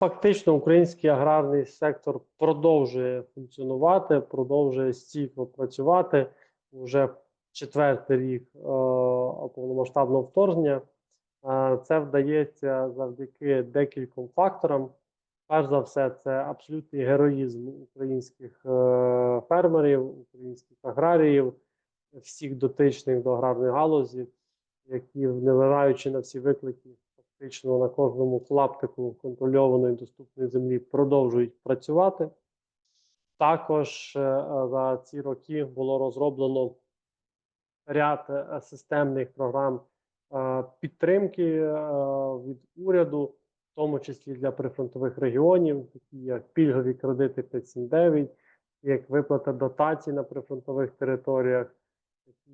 Фактично, український аграрний сектор продовжує функціонувати, продовжує стійко працювати вже четвертий рік е, повномасштабного вторгнення. Е, Це вдається завдяки декільком факторам. Перш за все, це абсолютний героїзм українських е, фермерів, українських аграріїв, всіх дотичних до аграрної галузі, які, невираючи на всі виклики, фактично на кожному клаптику контрольованої доступної землі продовжують працювати. Також е, е, за ці роки було розроблено ряд е, системних програм підтримки від уряду, в тому числі для прифронтових регіонів, такі як пільгові кредити 579, як виплата дотацій на прифронтових територіях,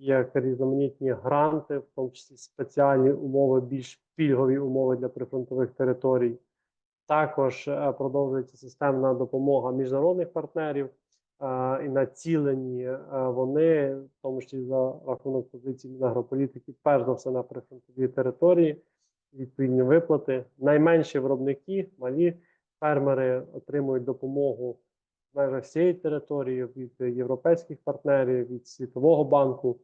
як різноманітні гранти, в тому числі спеціальні умови, більш пільгові умови для прифронтових територій. Також е, продовжується системна допомога міжнародних партнерів, е, і націлені е, вони, в тому числі за рахунок позиції Мінагрополітики, перш за все на прифронтові території, відповідні виплати. Найменші виробники, малі фермери отримують допомогу межах всієї території від європейських партнерів, від Світового банку.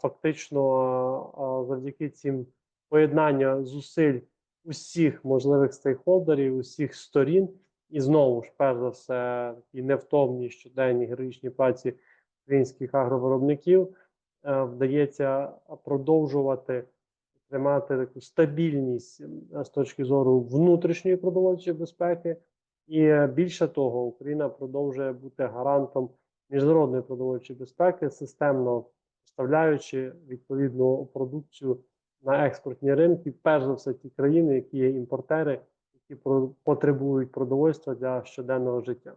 Фактично, завдяки цим поєднання зусиль усіх можливих стейкхолдерів, усіх сторін, і знову ж, перш за все, такі невтомні щоденні героїчні праці українських агровиробників е, вдається продовжувати тримати таку стабільність з точки зору внутрішньої продовольчої безпеки. І е, більше того, Україна продовжує бути гарантом міжнародної продовольчої безпеки, системно поставляючи відповідну продукцію на експортні ринки, перш за все, ті країни, які є імпортери, які потребують продовольства для щоденного життя.